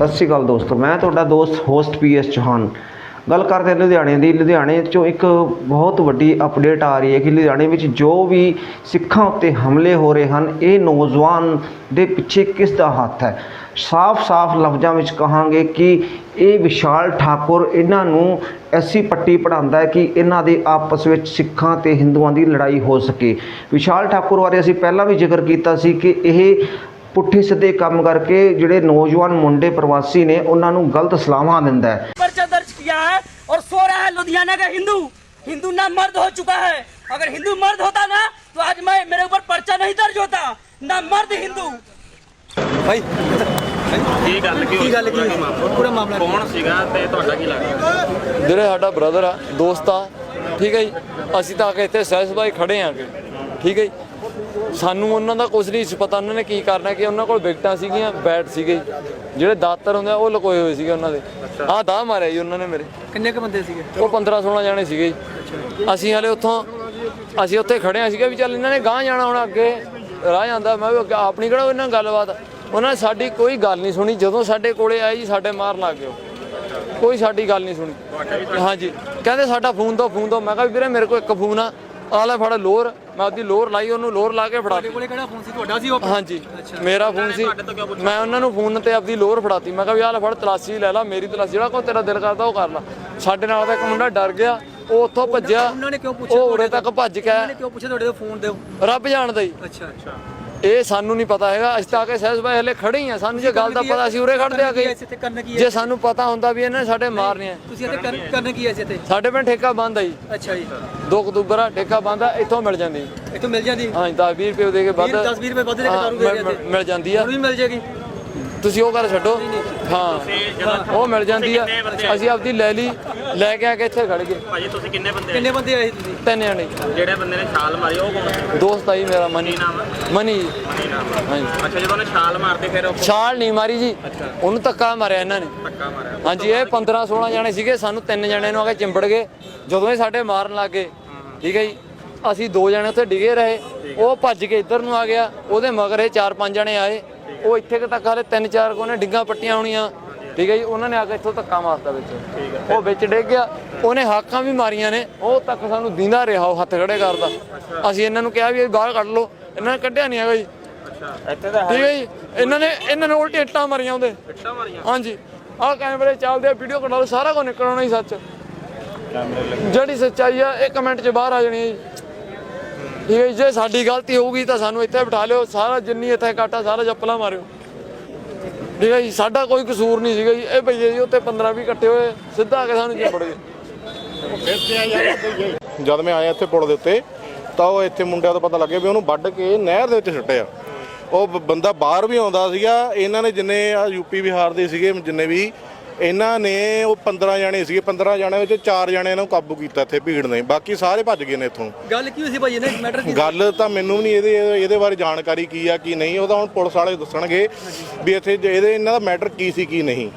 ਸਤਿ ਸ਼੍ਰੀ ਅਕਾਲ ਦੋਸਤੋ, ਮੈਂ ਤੁਹਾਡਾ ਦੋਸਤ ਹੋਸਟ ਪੀਐਸ ਚੌਹਾਨ। ਗੱਲ ਕਰਦੇ ਹਾਂ ਲੁਧਿਆਣੇ ਦੀ। ਲੁਧਿਆਣੇ ਚੋਂ ਇੱਕ ਬਹੁਤ ਵੱਡੀ ਅਪਡੇਟ ਆ ਰਹੀ ਹੈ ਕਿ ਲੁਧਿਆਣੇ ਵਿੱਚ ਜੋ ਵੀ ਸਿੱਖਾਂ ਉੱਤੇ ਹਮਲੇ ਹੋ ਰਹੇ ਹਨ, ਇਹ ਨੌਜਵਾਨ ਦੇ ਪਿੱਛੇ ਕਿਸ ਦਾ ਹੱਥ ਹੈ? ਸਾਫ਼-ਸਾਫ਼ ਲਫ਼ਜ਼ਾਂ ਵਿੱਚ ਕਹਾਂਗੇ ਕਿ ਇਹ ਵਿਸ਼ਾਲ ਠਾਕੁਰ ਇਹਨਾਂ ਨੂੰ ਐਸੀ ਪੱਟੀ ਪੜਾਉਂਦਾ ਹੈ ਕਿ ਇਹਨਾਂ ਦੇ ਆਪਸ ਵਿੱਚ ਸਿੱਖਾਂ ਤੇ ਹਿੰਦੂਆਂ ਦੀ ਲੜਾਈ ਹੋ ਸਕੇ। ਵਿਸ਼ਾਲ ਠਾਕੁਰ ਬਾਰੇ ਅਸੀਂ ਪਹਿਲਾਂ ਵੀ ਜ਼ਿਕਰ ਕੀਤਾ ਸੀ ਕਿ ਇਹ ਪੁੱਠੇ ਸਿੱਧੇ ਕੰਮ ਕਰਕੇ ਜਿਹੜੇ ਨੌਜਵਾਨ ਮੁੰਡੇ ਪ੍ਰਵਾਸੀ ਨੇ ਉਹਨਾਂ ਨੂੰ ਗਲਤ ਸਲਾਹਾਂ ਦਿੰਦਾ ਹੈ पर्चा दर्ज किया है और सो रहा है लुधियाना का हिंदू हिंदू ना मर्द हो चुका है अगर हिंदू मर्द होता ना तो आज मैं मेरे ऊपर पर्चा नहीं दर्ज होता ना मर्द हिंदू ਭਾਈ ਕੀ ਗੱਲ ਕੀ ਕੀ ਗੱਲ ਕੀ ਹੋਈ? ਪੂਰਾ ਮਾਮਲਾ ਕੀ? ਕੌਣ ਸੀਗਾ ਤੇ ਤੁਹਾਡਾ ਕੀ ਲੱਗਦਾ ਜਿਹੜੇ ਸਾਡਾ ਬ੍ਰਦਰ ਆ ਦੋਸਤ ਆ ਠੀਕ ਹੈ ਜੀ ਅਸੀਂ ਤਾਂ ਆ ਕੇ ਇੱਥੇ ਸਹਿਜ ਭਾਈ ਖੜੇ ਆਂਗੇ ਠੀਕ ਹੈ ਜੀ ਸਾਨੂੰ ਉਹਨਾਂ ਦਾ ਕੁਝ ਨਹੀਂ ਸੀ ਪਤਾ ਉਹਨਾਂ ਨੇ ਕੀ ਕਰਨਾ ਕਿ ਉਹਨਾਂ ਕੋਲ ਵਿਕਟਾਂ ਸੀਗੀਆਂ ਬੈਟ ਸੀਗੇ। ਜਿਹੜੇ ਦਾਤਰ ਹੁੰਦੇ ਆ ਉਹ ਲਕੋਏ ਹੋਏ ਸੀਗੇ ਉਹਨਾਂ ਦੇ। ਆਹ ਦਾ ਮਾਰਿਆ ਜੀ ਉਹਨਾਂ ਨੇ ਮੇਰੇ। ਕਿੰਨੇ ਕ ਬੰਦੇ ਸੀਗੇ? ਉਹ 15 16 ਜਾਣੇ ਸੀਗੇ ਜੀ। ਅਸੀਂ ਹਲੇ ਉੱਥੋਂ ਅਸੀਂ ਉੱਥੇ ਖੜੇ ਆ ਸੀਗੇ ਵੀ ਚੱਲ ਇਹਨਾਂ ਨੇ ਗਾਂਹ ਜਾਣਾ ਹੁਣ ਅੱਗੇ। ਰਾਹ ਜਾਂਦਾ ਮੈਂ ਵੀ ਆਪਣੀ ਕਿਹੜਾ ਨਾਲ ਗੱਲਬਾਤ? ਉਹਨਾਂ ਨੇ ਸਾਡੀ ਕੋਈ ਗੱਲ ਨਹੀਂ ਸੁਣੀ। ਜਦੋਂ ਸਾਡੇ ਕੋਲੇ ਆਏ ਜੀ ਸਾਡੇ ਮਾਰਨ ਲੱਗ ਗਏ। ਕੋਈ ਸਾਡੀ ਗੱਲ ਨਹੀਂ ਸੁਣੀ। ਹਾਂਜੀ। ਕਹਿੰਦੇ ਸਾਡਾ ਫੋਨ ਦੋ ਫੋਨ ਦੋ। ਮੈਂ ਕਿਹਾ ਵੀਰੇ ਮੇਰੇ ਕੋਲ ਇੱਕ ਫੋਨ ਆ। ਆ ਲੈ ਫੜ ਲੋਰ ਮੈਂ ਉਹਦੀ ਲੋਰ ਲਾਈ ਉਹਨੂੰ ਲੋਰ ਲਾ ਕੇ ਫੜਾ ਤੁਹਾਡੇ ਕੋਲੇ ਕਿਹੜਾ ਫੋਨ ਸੀ? ਤੁਹਾਡਾ ਸੀ ਉਹ? ਹਾਂਜੀ ਮੇਰਾ ਫੋਨ ਸੀ। ਮੈਂ ਉਹਨਾਂ ਨੂੰ ਫੋਨ ਤੇ ਆਪਦੀ ਲੋਰ ਫੜਾਤੀ। ਮੈਂ ਕਿਹਾ ਵੀ ਲੈ ਫੜ ਤਲਾਸ਼ੀ ਲੈ ਲੈ ਮੇਰੀ ਤਲਾਸ਼ੀ ਜਿਹੜਾ ਕੋ ਤੇਰਾ ਦਿਲ ਕਰਦਾ ਉਹ ਕਰ ਲੈ। ਸਾਡੇ ਨਾਲ ਦਾ ਇੱਕ ਮੁੰਡਾ ਡਰ ਗਿਆ ਉਹ ਉੱਥੋਂ ਭੱਜਿਆ ਉਹਨਾਂ ਨੇ ਕਿਉਂ ਪੁੱਛਿਆ ਉਹ ਉਰੇ ਤੱਕ ਭੱਜ ਕੇ ਉਹਨਾਂ ਨੇ ਕਿਉਂ ਪੁੱਛਿਆ ਤੁਹਾਡੇ ਤੋਂ ਫੋਨ ਦਿਓ ਰੱਬ ਜਾਣਦਾ ਜੀ। ਅੱਛਾ ਅੱਛਾ। ਇਹ ਸਾਨੂੰ ਨਹੀਂ ਪਤਾ ਹੈਗਾ ਅਸੀਂ ਤਾਂ ਆ ਕੇ ਸਹਿਜ ਭਾਈ ਹਲੇ ਖੜੇ ਹੀ ਆ ਸਾਨੂੰ ਜੇ ਗੱਲ ਦਾ ਪਤਾ ਅਸੀਂ ਉਰੇ ਖੜਦੇ ਆ ਗਏ ਜੇ ਸਾਨੂੰ ਪਤਾ ਹੁੰਦਾ ਵੀ ਇਹਨੇ ਸਾਡੇ ਮਾਰਨੇ ਆ। ਤੁਸੀਂ ਇੱਥੇ ਕਰਨ- ਕੀ ਹੈ ਇੱਥੇ? ਸਾਡੇ ਪਿੰਡ ਠੇਕਾ ਬੰਦ ਆ ਜੀ। ਅੱਛਾ ਜੀ। 2 ਅਕਤੂਬਰ ਆ ਠੇਕਾ ਬੰਦ ਆ ਇੱਥੋਂ ਮਿਲ ਜਾਂਦੀ। ਇੱਥੋਂ ਮਿਲ ਜਾਂਦੀ? ਹਾਂ 10 20 ਰੁਪਏ ਦੇ ਕੇ ਵੱਧ। 10 20 ਰੁਪਏ ਵੱਧ ਦੇ ਕੇ ਦਾਰੂ ਮਿਲ ਜਾਂਦੀ ਆ। ਹੋਰ ਵੀ ਮਿਲ ਜੇਗੀ ਤੁਸੀਂ ਉਹ ਗੱਲ ਛੱਡੋ। ਹਾਂ। ਉਹ ਮਿਲ ਜਾਂਦੀ ਆ। ਅਸੀਂ ਆਪਦੀ ਲੈ ਲਈ ਲੈ ਕੇ ਆ ਕੇ ਇੱਥੇ ਖੜ ਗਏ। ਭਾਜੀ ਤੁਸੀਂ ਕਿੰਨੇ ਬੰਦੇ ਕਿੰਨੇ ਬੰਦੇ ਆਏ ਤੁਸੀਂ? ਤਿੰਨ ਜਣੇ। ਜਿਹੜੇ ਬੰਦੇ ਨੇ ਛਾਲ ਮਾਰੀ ਉਹ ਕੌਣ ਸੀ? ਦੋਸਤ ਆਈ ਮੇਰਾ ਮਨੀ? ਮਨੀ ਕੀ ਨਾਮ ਹੈ? ਹਾਂਜੀ। ਅੱਛਾ ਜਦੋਂ ਉਹਨੇ ਛਾਲ ਮਾਰਦੇ ਫਿਰ ਉਹ ਛਾਲ ਨਹੀਂ ਮਾਰੀ ਜੀ। ਉਹਨੂੰ ਧੱਕਾ ਮਾਰਿਆ ਇਹਨਾਂ ਨੇ। ਧੱਕਾ ਮਾਰਿਆ। ਹਾਂਜੀ ਇਹ 15 16 ਜਣੇ ਸੀਗੇ ਸਾਨੂੰ ਤਿੰਨ ਜਣੇ ਨੂੰ ਆ ਕੇ ਚਿੰਬੜ ਗਏ। ਜਦੋਂ ਇਹ ਸਾਡੇ ਮਾਰਨ ਲੱਗ ਗਏ ਠੀਕ ਹੈ ਜੀ? ਅਸੀਂ ਦੋ ਜਣੇ ਉੱਥੇ ਡਿਗੇ ਰਹੇ। ਉਹ ਭੱਜ ਕੇ ਇੱਧਰ ਨੂੰ ਆ ਗਿਆ। ਉਹਦੇ ਮਗਰ ਇਹ ਚਾਰ ਪੰਜ ਜਣੇ ਆਏ। ਉਹ ਇੱਥੇ ਕੁ ਤੱਕ ਹਾਲੇ ਤਿੰਨ ਚਾਰ ਕੋਨੇ ਡਿੱਗਾ ਪੱਟੀਆਂ ਹੋਣੀਆਂ। ਠੀਕ ਹੈ ਜੀ ਉਹਨਾਂ ਨੇ ਆ ਕੇ ਇੱਥੋਂ ਧੱਕਾ ਮਾਰਤਾ ਵਿੱਚ। ਉਹ ਵਿੱਚ ਡਿੱਗ ਗਿਆ। ਉਹਨੇ ਹਾਕਾਂ ਵੀ ਮਾਰੀਆਂ ਨੇ। ਉਹ ਤੱਕ ਸਾਨੂੰ ਦਿੰਦਾ ਰਿਹਾ ਉਹ ਹੱਥ ਖੜੇ ਕਰਦਾ। ਅਸੀਂ ਇਹਨਾਂ ਨੂੰ ਕਿਹਾ ਵੀ ਬਾਹਰ ਕੱਢ ਲਓ। ਇਹਨਾਂ ਨੇ ਕੱਢਿਆ ਨਹੀਂ ਹੈਗਾ ਜੀ। ਇੱਥੇ ਠੀਕ ਹੈ ਜੀ। ਇਹਨਾਂ ਨੇ ਇਹਨਾਂ ਨੇ ਉਲਟੀ ਇੱਟਾਂ ਮਾਰੀਆਂ ਉਹਦੇ। ਇੱਟਾਂ ਮਾਰੀਆਂ? ਹਾਂਜੀ। ਆਹ ਕੈਮਰੇ ਚੱਲਦੇ ਆ ਵੀਡੀਓ ਕਢਾ ਲਓ ਸਾਰਾ ਕੁਝ ਨਿਕਲਣਾ ਹੀ ਸੱਚ। ਜਿਹੜੀ ਸੱਚਾਈ ਆ ਇਹ ਕਮੈਂਟ 'ਚ ਬਾਹਰ ਆ ਜਾਣੀ ਹੈ ਜੀ। ਠੀਕ ਹੈ ਜੀ, ਜੇ ਸਾਡੀ ਗਲਤੀ ਹੋਊਗੀ ਤਾਂ ਸਾਨੂੰ ਇੱਥੇ ਬਿਠਾ ਲਿਓ ਸਾਰਾ ਜਿੰਨੀ ਇੱਥੇ ਕਾਟਾ ਸਾਰਾ ਚੱਪਲਾਂ ਮਾਰਿਓ। ਠੀਕ ਹੈ ਜੀ ਸਾਡਾ ਕੋਈ ਕਸੂਰ ਨਹੀਂ ਸੀਗਾ ਜੀ। ਇਹ ਭਈਏ ਜੀ ਉੱਤੇ 15 ਵੀ ਇਕੱਠੇ ਹੋਏ ਸਿੱਧਾ ਆ ਕੇ ਸਾਨੂੰ ਚਿੰਬੜ ਗਏ। ਜਦ ਮੈਂ ਆਇਆ ਇੱਥੇ ਪੁਲ ਦੇ ਉੱਤੇ ਤਾਂ ਉਹ ਇੱਥੇ ਮੁੰਡਿਆਂ ਤੋਂ ਪਤਾ ਲੱਗਿਆ ਵੀ ਉਹਨੂੰ ਵੱਢ ਕੇ ਨਹਿਰ ਦੇ ਵਿੱਚ ਸੁੱਟਿਆ ਉਹ ਬੰਦਾ ਬਾਹਰ ਵੀ ਆਉਂਦਾ ਸੀਗਾ ਇਹਨਾਂ ਨੇ ਜਿੰਨੇ ਆ ਯੂਪੀ ਬਿਹਾਰ ਦੇ ਸੀਗੇ ਜਿੰਨੇ ਵੀ ਇਹਨਾਂ ਨੇ ਉਹ 15 ਜਣੇ ਸੀਗੇ 15 ਜਣਿਆਂ ਵਿੱਚ 4 ਜਣਿਆਂ ਨੂੰ ਕਾਬੂ ਕੀਤਾ ਇੱਥੇ ਭੀੜ ਨੇ। ਬਾਕੀ ਸਾਰੇ ਭੱਜ ਗਏ ਨੇ ਇੱਥੋਂ। ਗੱਲ ਕੀ ਹੋਈ ਸੀ ਭਾਈ? ਇਹਨੇ ਮੈਟਰ ਕੀ ਗੱਲ ਤਾਂ ਮੈਨੂੰ ਵੀ ਨਹੀਂ ਇਹਦੇ ਇਹਦੇ ਬਾਰੇ ਜਾਣਕਾਰੀ ਕੀ ਆ ਕੀ ਨਹੀਂ ਉਹਦਾ ਹੁਣ ਪੁਲਿਸ ਵਾਲੇ ਦੱਸਣਗੇ ਵੀ ਇੱਥੇ ਇਹਦੇ ਇਹਨਾਂ ਦਾ ਮੈਟਰ ਕੀ ਸੀ ਕੀ ਨਹੀਂ।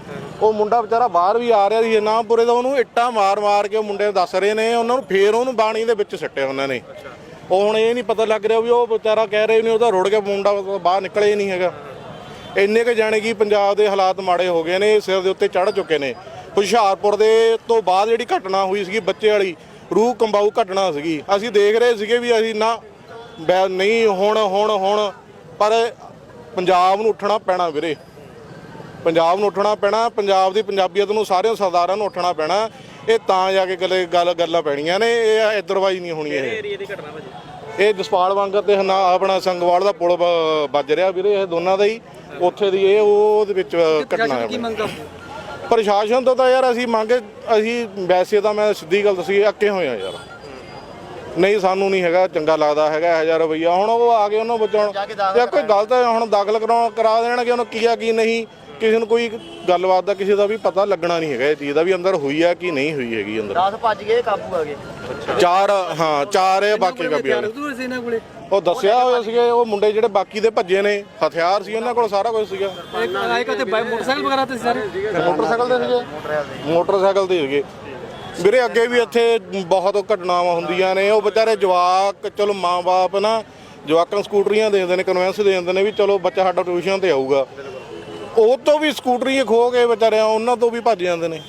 ਉਹ ਮੁੰਡਾ ਵਿਚਾਰਾ ਬਾਹਰ ਵੀ ਆ ਰਿਹਾ ਸੀ ਨਾਮਪੁਰੇ ਦਾ ਉਹਨੂੰ ਇੱਟਾਂ ਮਾਰ-ਮਾਰ ਕੇ ਉਹ ਮੁੰਡੇ ਨੂੰ ਦੱਸ ਰਹੇ ਨੇ ਉਹਨਾਂ ਨੂੰ ਫੇਰ ਉਹਨੂੰ ਬਾਣੀ ਦੇ ਵਿੱਚ ਸੱਟਿਆ ਉਹਨਾਂ ਨੇ। ਉਹ ਹੁਣ ਇਹ ਨਹੀਂ ਪਤਾ ਲੱਗ ਰਿਹਾ ਵੀ ਉਹ ਵਿਚਾਰਾ ਕਹਿ ਰਹੇ ਨੇ ਉਹਦਾ ਰੁੜ ਗਿਆ ਮੁੰਡਾ ਬਾਹਰ ਨਿਕਲੇ ਨਹੀਂ ਹੈਗਾ। ਇੰਨੇ ਕੁ ਜਾਣੇ ਕਿ ਪੰਜਾਬ ਦੇ ਹਾਲਾਤ ਮਾੜੇ ਹੋ ਗਏ ਨੇ, ਸਿਰ ਦੇ ਉੱਤੇ ਚੜ ਚੁੱਕੇ ਨੇ। ਹੁਸ਼ਿਆਰਪੁਰ ਦੇ ਤੋਂ ਬਾਅਦ ਜਿਹੜੀ ਘਟਨਾ ਹੋਈ ਸੀਗੀ, ਬੱਚੇ ਵਾਲੀ, ਰੂਹ ਕੰਬਾਊ ਘਟਨਾ ਸੀਗੀ। ਅਸੀਂ ਦੇਖ ਰਹੇ ਸੀਗੇ ਵੀ ਅਸੀਂ ਨਾ ਬੈ- ਨਹੀਂ, ਹੁਣ ਹੁਣ ਹੁਣ, ਪਰ ਪੰਜਾਬ ਨੂੰ ਉੱਠਣਾ ਪੈਣਾ ਵੀਰੇ। ਪੰਜਾਬ ਨੂੰ ਉੱਠਣਾ ਪੈਣਾ, ਪੰਜਾਬ ਦੀ ਪੰਜਾਬੀਅਤ ਨੂੰ ਸਾਰਿਆਂ ਸਰਦਾਰਾਂ ਨੂੰ ਉੱਠਣਾ ਪੈਣਾ। ਇਹ ਤਾਂ ਜਾ ਕੇ ਗੱਲ ਗੱਲ, ਗੱਲਾਂ ਪੈਣੀਆਂ ਨੇ, ਇਹ ਇਧਰਵਾਈ ਨਹੀਂ ਹੋਣੀ ਇਹ। ਏਰੀਆ ਦੀ ਘਟਨਾ ਭਾਜੀ? ਇਹ ਜਸਪਾਲ ਵਾਂਗਰ ਤੇ ਹਨਾ ਆਪਣਾ ਸੰਗਵਾਲ ਦਾ ਪੁਲ ਬ- ਵੱਜ ਰਿਹਾ ਵੀਰੇ ਇਹ ਦੋਨਾਂ ਦਾ ਹੀ। ਉੱਥੇ ਦੀ ਇਹ ਉਹ ਉਹਦੇ ਵਿੱਚ ਘਟਨਾ ਕੀ ਹੈ ਮੰਗ ਪ੍ਰਸ਼ਾਸਨ ਤੋਂ ਤਾਂ ਯਾਰ ਅਸੀਂ ਮੰਗ ਅਸੀਂ ਵੈਸੇ ਤਾਂ ਮੈਂ ਸਿੱਧੀ ਗੱਲ ਦੱਸੀ ਅੱਕੇ ਹੋਏ ਆ ਯਾਰ। ਨਹੀਂ ਸਾਨੂੰ ਨਹੀਂ ਹੈਗਾ ਚੰਗਾ ਲੱਗਦਾ ਹੈਗਾ ਇਹ ਜਿਹਾ ਰਵਈਆ। ਹੁਣ ਉਹ ਆ ਕੇ ਉਹਨੂੰ ਬਚਾਉਣ ਜਾਂ ਕੋਈ ਗਲਤ ਹੁਣ ਦਾਖਲ ਕਰਾਉਣ ਕਰਾ ਦੇਣਗੇ ਉਹਨੂੰ ਕੀ ਆ ਕੀ ਨਹੀਂ। ਕਿਸੇ ਨੂੰ ਕੋਈ ਗੱਲਬਾਤ ਦਾ ਕਿਸੇ ਦਾ ਵੀ ਪਤਾ ਲੱਗਣਾ ਨਹੀਂ ਹੈਗਾ ਇਹ ਚੀਜ਼ ਦਾ ਵੀ ਅੰਦਰ ਹੋਈ ਆ ਕਿ ਨਹੀਂ ਹੋਈ ਹੈਗੀ ਅੰਦਰ। 10 ਭੱਜ ਗਏ ਕਾਬੂ ਆ ਗਏ। ਚਾਰ ਹਾਂ ਚਾਰ ਇਹ ਬਾਕੀ ਕਾਬੀਆਂ ਨੇ ਉਦੋਂ ਸੀ ਇਹਨਾਂ ਕੋਲੇ। ਉਹ ਦੱਸਿਆ ਹੋਇਆ ਸੀਗੇ ਉਹ ਮੁੰਡੇ ਜਿਹੜੇ ਬਾਕੀ ਦੇ ਭੱਜੇ ਨੇ ਹਥਿਆਰ ਸੀ ਉਹਨਾਂ ਕੋਲ ਸਾਰਾ ਕੁਝ ਸੀਗਾ। ਇੱਕ ਬਾਈ ਮੋਟਰਸਾਈਕਲ ਵਗੈਰਾ ਤੇ ਸੀ ਸਾਰੇ। ਮੋਟਰਸਾਈਕਲ ਤੇ ਸੀਗੇ? ਮੋਟਰਸਾਈਕਲ ਤੇ ਸੀਗੇ। ਵੀਰੇ ਅੱਗੇ ਵੀ ਇੱਥੇ ਬਹੁਤ ਘਟਨਾਵਾਂ ਹੁੰਦੀਆਂ ਨੇ। ਉਹ ਵਿਚਾਰੇ ਜਵਾਕ ਚਲੋ ਮਾਂ-ਬਾਪ ਨਾ ਜਵਾਕਾਂ ਸਕੂਟਰੀਆਂ ਦੇ ਦਿੰਦੇ ਨੇ ਕਨਵੈਂਸ ਦੇ ਦਿੰਦੇ ਨੇ ਵੀ ਚਲੋ ਬੱਚਾ ਸਾਡਾ ਟਿਊਸ਼ਨ ਤੇ ਆਊਗਾ। ਉਹ ਤੋਂ ਵੀ ਸਕੂਟਰੀਆਂ ਖੋ ਕੇ ਵਿਚਾਰਿਆਂ ਉਹਨਾਂ ਤੋਂ ਵੀ ਭੱਜ ਜਾਂਦੇ ਨੇ।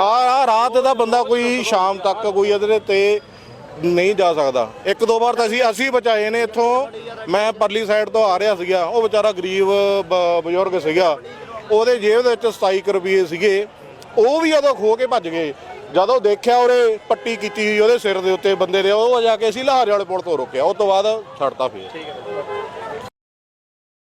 ਆ ਰਾਤ ਦਾ ਬੰਦਾ ਕੋਈ ਸ਼ਾਮ ਤੱਕ ਕੋਈ ਇਹਦੇ ਤੇ ਨਹੀਂ ਜਾ ਸਕਦਾ। ਇੱਕ ਦੋ ਵਾਰ ਤਾਂ ਅਸੀਂ ਅਸੀਂ ਬਚਾਏ ਨੇ ਇੱਥੋਂ। ਮੈਂ ਪਰਲੀ ਸਾਈਡ ਤੋਂ ਆ ਰਿਹਾ ਸੀਗਾ। ਉਹ ਵਿਚਾਰਾ ਗਰੀਬ, ਬ- ਬਜ਼ੁਰਗ ਸੀਗਾ। ਉਹਦੇ ਜੇਬ ਦੇ ਵਿੱਚ 27 ਕੁ ਰੁਪਏ ਸੀਗੇ। ਉਹ ਵੀ ਉਦੋਂ ਖੋ ਕੇ ਭੱਜ ਗਏ। ਜਦੋਂ ਦੇਖਿਆ ਉਹਨੇ ਪੱਟੀ ਕੀਤੀ ਸੀ ਉਹਦੇ ਸਿਰ ਦੇ ਉੱਤੇ ਬੰਦੇ ਦੇ, ਉਹ ਜਾ ਕੇ ਅਸੀਂ ਲਹਾਰੇ ਵਾਲੇ ਪੁਲ ਤੋਂ ਰੋਕਿਆ। ਉਸ ਤੋਂ ਬਾਅਦ ਛੱਡਤਾ ਫੇਰ।